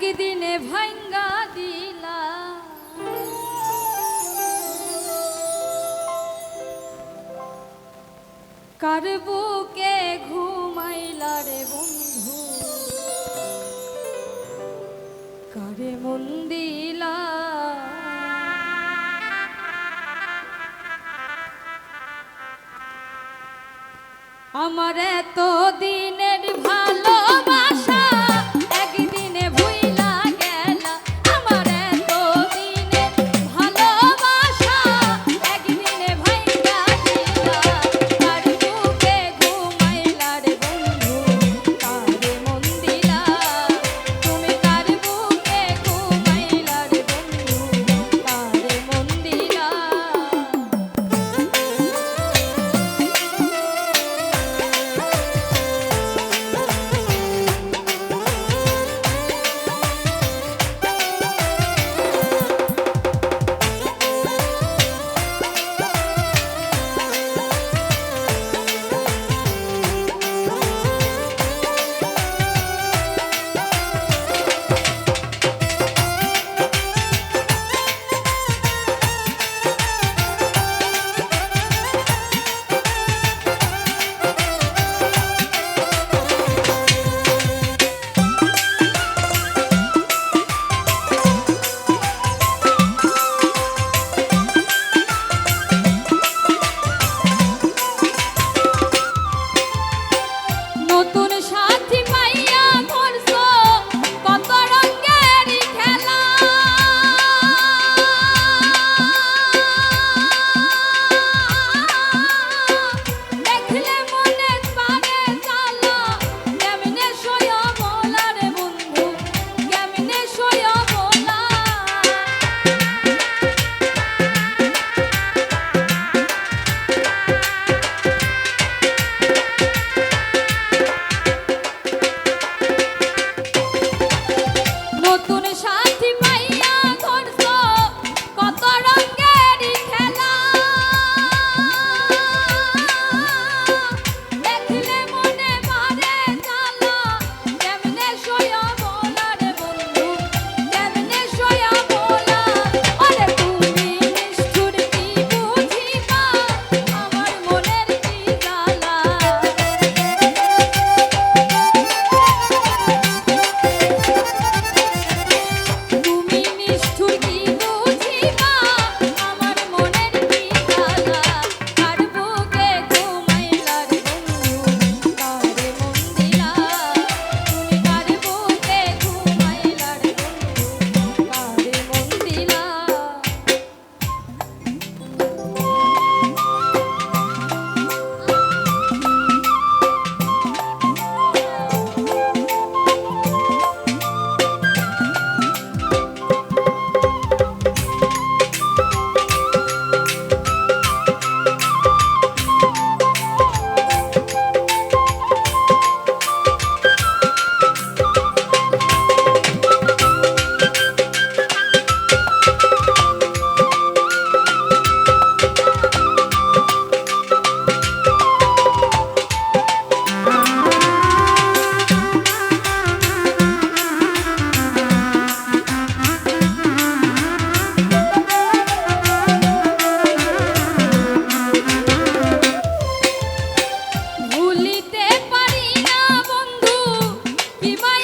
একদিনে ভাঙ্গা দিলা। কার বুকে ঘুমাইলা রে বন্ধু? কারে মন দিলা? আমার এত দিন Be my